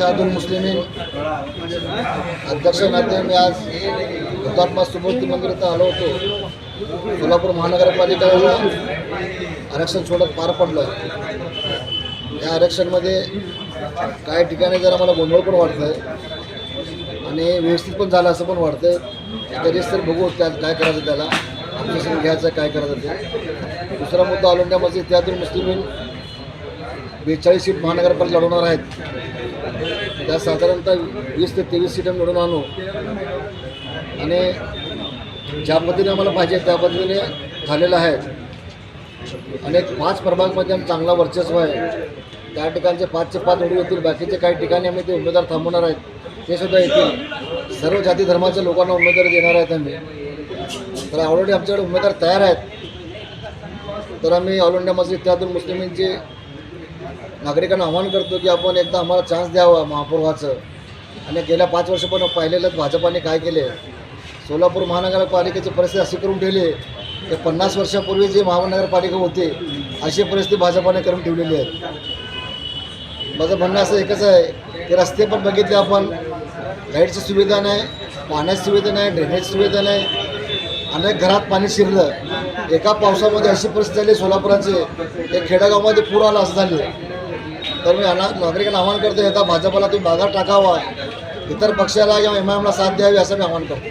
इत्यादुल मुस्लिमीन अध्यक्ष नाते मी आज हुतात्मा सुमूर्ती मंदिर इथं आलो होतो. सोलापूर महानगरपालिकेला आरक्षण सोडत पार पडलं या आरक्षणमध्ये काही ठिकाणी जरा मला गोंधळ पण वाटतं आहे आणि व्यवस्थित पण झालं असं पण वाटतं तरीच तर बघू त्यात काय करायचं त्याला. ऑब्जेक्शन घ्यायचं काय करायचं ते. दुसरा मुद्दा ऑल त्यातून मुस्लिमीन बेचाळीस सीट महानगरपालिका लढवणार आहेत. त्या साधारणतः वीस ते तेवीस सीटं मिळून आणू. आणि ज्या पद्धतीने आम्हाला पाहिजे त्या पद्धतीने झालेलं आहे. आणि पाच प्रभागमध्ये आम्ही चांगला वर्चस्व आहे. त्या ठिकाणचे पाचचे पाच निवडून होतील. बाकीचे काही ठिकाणी आम्ही ते उमेदवार थांबवणार आहेत. ते सुद्धा येतील. सर्व जाती धर्माच्या लोकांना उमेदवार देणार आहेत आम्ही. तर ऑलरेडी आमच्याकडे उमेदवार तयार आहेत. तर आम्ही ऑल इंडिया मस्जिद त्यातून मुस्लिमींची नागरिकांना आवाहन करतो की आपण एकदा आम्हाला चान्स द्यावा महापौर व्हायचं आणि गेल्या पाच वर्ष पण पाहिलेलं भाजपाने काय केले? सोलापूर महानगरपालिकेची परिस्थिती अशी करून ठेवली आहे की पन्नास वर्षापूर्वी जी महानगरपालिका होती अशी परिस्थिती भाजपाने करून ठेवलेली आहे. माझं म्हणणं असं एकच आहे की रस्ते पण बघितले आपण. लाईटची सुविधा नाही पाण्याची सुविधा नाही ड्रेनेज सुविधा नाही. अनेक घरात पाणी शिरलं. एका पावसामध्ये अशी परिस्थिती झाली सोलापुराची एक खेडेगावमध्ये पूर आला असं झाली तर मी अना नागरिकांना आवाहन करतो येता भाजपाला तुम्ही माघार टाकावा. इतर पक्षाला किंवा एम आय एमला साथ द्यावी असं मी आवाहन करतो.